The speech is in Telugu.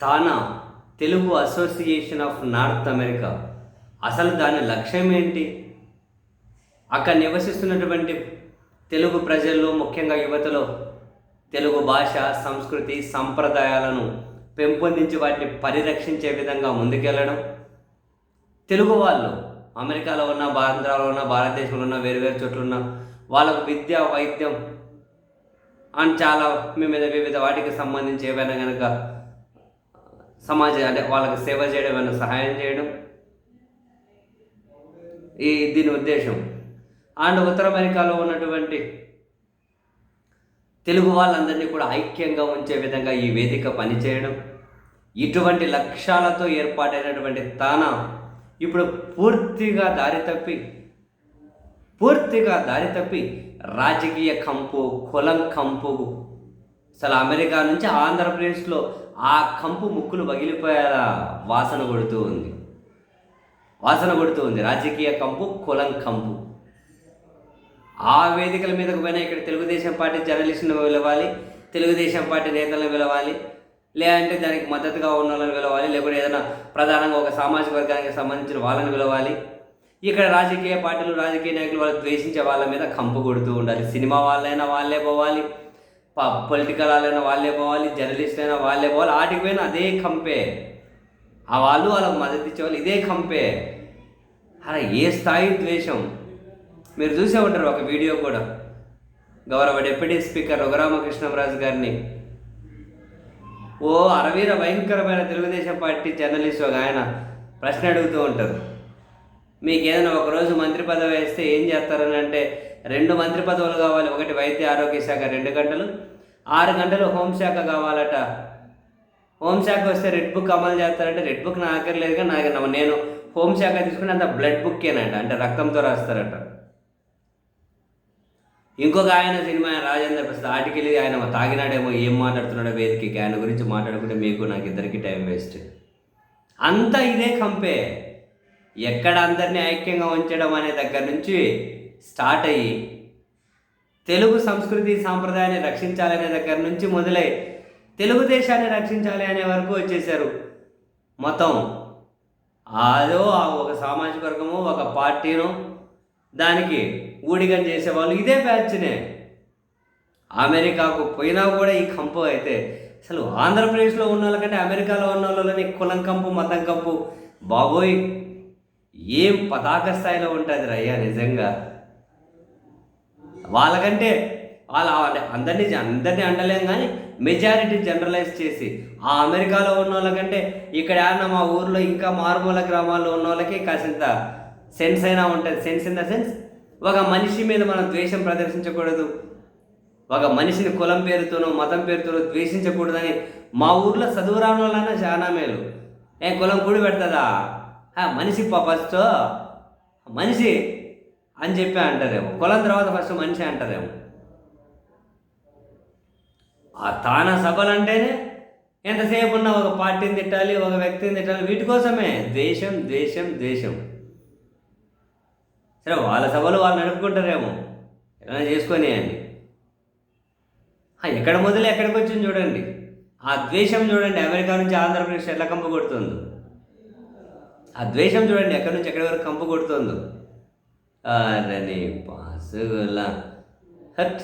TANA Telugu association of North America. అసలు దాని లక్ష్యం ఏంటి? అక్కడ నివసిస్తున్నటువంటి తెలుగు ప్రజల్లో ముఖ్యంగా యువతలో తెలుగు భాష సంస్కృతి సంప్రదాయాలను పెంపొందించి వాటిని పరిరక్షించే విధంగా ముందుకెళ్ళడం. తెలుగు వాళ్ళు అమెరికాలో ఉన్న ఆంధ్రాలో ఉన్న భారతదేశంలో ఉన్న వేరు వేరు చోట్ల ఉన్న వాళ్ళకు విద్య వైద్యం అండ్ చాలా మీద వివిధ వాటికి సంబంధించి ఏవైనా కనుక సమాజ అంటే వాళ్ళకి సేవ చేయడం ఏమైనా సహాయం చేయడం? ఈ దీని ఉద్దేశం. అండ్ ఉత్తర అమెరికాలో ఉన్నటువంటి తెలుగు వాళ్ళందరినీ కూడా ఐక్యంగా ఉంచే విధంగా ఈ వేదిక పనిచేయడం ఇటువంటి లక్ష్యాలతో ఏర్పాటైనటువంటి తాన ఇప్పుడు పూర్తిగా దారి తప్పి పూర్తిగా దారి తప్పి రాజకీయ కంపు కులం కంపు అసలు అమెరికా నుంచి ఆంధ్రప్రదేశ్లో ఆ కంపు ముక్కులు పగిలిపోయేలా వాసన కొడుతూ ఉంది. వాసన కొడుతూ ఉంది. రాజకీయ కంపు కులం కంపు. ఆ వేదికల మీదకు పోయినా ఇక్కడ తెలుగుదేశం పార్టీ జర్నలిస్టులను పిలవాలి తెలుగుదేశం పార్టీ నేతలను పిలవాలి లేదంటే దానికి మద్దతుగా ఉన్న వాళ్ళని పిలవాలి లేకుంటే ఏదైనా ప్రధానంగా ఒక సామాజిక వర్గానికి సంబంధించిన వాళ్ళని పిలవాలి. ఇక్కడ రాజకీయ పార్టీలు రాజకీయ నాయకులు వాళ్ళు ద్వేషించే వాళ్ళ మీద కంపు కొడుతూ ఉండాలి. సినిమా వాళ్ళైనా వాళ్ళే పోవాలి. పొలిటికల్ వాళ్ళైనా వాళ్ళే పోవాలి జర్నలిస్ట్ అయినా వాళ్ళే పోవాలి ఆటికి పోయినా అదే కంపే. ఆ వాళ్ళు వాళ్ళకి మద్దతు ఇచ్చేవాళ్ళు ఇదే కంపే. అలా ఏ స్థాయి ద్వేషం? మీరు చూసే ఉంటారు ఒక వీడియో కూడా. గౌరవ డిప్యూటీ స్పీకర్ రఘురామకృష్ణరాజు గారిని. ఓ అరవీర భయంకరమైన తెలుగుదేశం పార్టీ జర్నలిస్ట్ ఒక ఆయన ప్రశ్న అడుగుతూ ఉంటారు. మీకు ఏదైనా ఒకరోజు మంత్రి పదవి వేస్తే ఏం చేస్తారని అంటే రెండు మంత్రి పదవులు కావాలి ఒకటి వైద్య ఆరోగ్య శాఖ రెండు గంటలు ఆరు గంటలు హోంశాఖ కావాలట. హోంశాఖ వస్తే రెడ్ బుక్ అమలు చేస్తారంటే రెడ్ బుక్ నా దగ్గర కానీ నాకు నేను హోంశాఖ తీసుకుని అంత బ్లడ్ బుక్కేనంట అంటే రక్తంతో రాస్తారట. ఇంకొక ఆయన సినిమా రాజేంద్ర ప్రసాద్ ఆటికెళ్ళి ఆయన తాగినాడేమో ఏం మాట్లాడుతున్నాడో వేదికకి ఆయన గురించి మాట్లాడుకుంటే మీకు నాకు ఇద్దరికి టైం వేస్ట్. అంతా ఇదే కంపే. ఎక్కడ అందరినీ ఐక్యంగా ఉంచడం అనే దగ్గర నుంచి స్టార్ట్ అయ్యి తెలుగు సంస్కృతి సాంప్రదాయాన్ని రక్షించాలనే దగ్గర నుంచి మొదలై తెలుగుదేశాన్ని రక్షించాలి అనే వరకు వచ్చేసారు మొత్తం అదో ఆ ఒక సామాజిక వర్గము ఒక పార్టీను దానికి ఊడిగం చేసేవాళ్ళు ఇదే బ్యాచ్నే. అమెరికాకు పోయినా కూడా ఈ కంపు అయితే అసలు ఆంధ్రప్రదేశ్లో ఉన్న వాళ్ళకంటే అమెరికాలో ఉన్న వాళ్ళని కులం కంపు మతం కంపు బాబోయ్! ఏం పతాక స్థాయిలో ఉంటుంది రయ్యా నిజంగా. వాళ్ళకంటే వాళ్ళ అందరినీ అందరినీ అండలేం కానీ మెజారిటీ జనరలైజ్ చేసి ఆ అమెరికాలో ఉన్న వాళ్ళకంటే ఇక్కడ ఏమన్నా మా ఊర్లో ఇంకా మారుమూల గ్రామాల్లో ఉన్న వాళ్ళకి కాసింత సెన్స్ అయినా ఉంటుంది. సెన్స్ ఇన్ ద సెన్స్ ఒక మనిషి మీద మనం ద్వేషం ప్రదర్శించకూడదు. ఒక మనిషిని కులం పేరుతోనో మతం పేరుతోనో ద్వేషించకూడదని మా ఊర్లో చదువు రాని వాళ్ళన్నా చాలా మేలు. ఏ కులం కూడి పెడుతుందా? ఆ, మనిషి ఫస్ట్ మనిషి అని చెప్పి అంటారేమో కులం తర్వాత ఫస్ట్ మనిషి అంటారేమో ఆ తాన సభలు అంటేనే ఎంతసేపు ఉన్న ఒక పార్టీని తిట్టాలి ఒక వ్యక్తిని తిట్టాలి వీటి కోసమే. ద్వేషం ద్వేషం ద్వేషం సరే వాళ్ళ సభలు వాళ్ళు నడుపుకుంటారేమో. ఏమైనా చేసుకొని అని ఎక్కడ మొదలు ఎక్కడికి వచ్చింది చూడండి. ఆ ద్వేషం చూడండి అమెరికా నుంచి ఆంధ్రప్రదేశ్ ఎట్లా కంపు కొడుతుందో. ఆ ద్వేషం చూడండి ఎక్కడి నుంచి ఎక్కడి వరకు కంపు కొడుతుందో. आरणे पासगला हट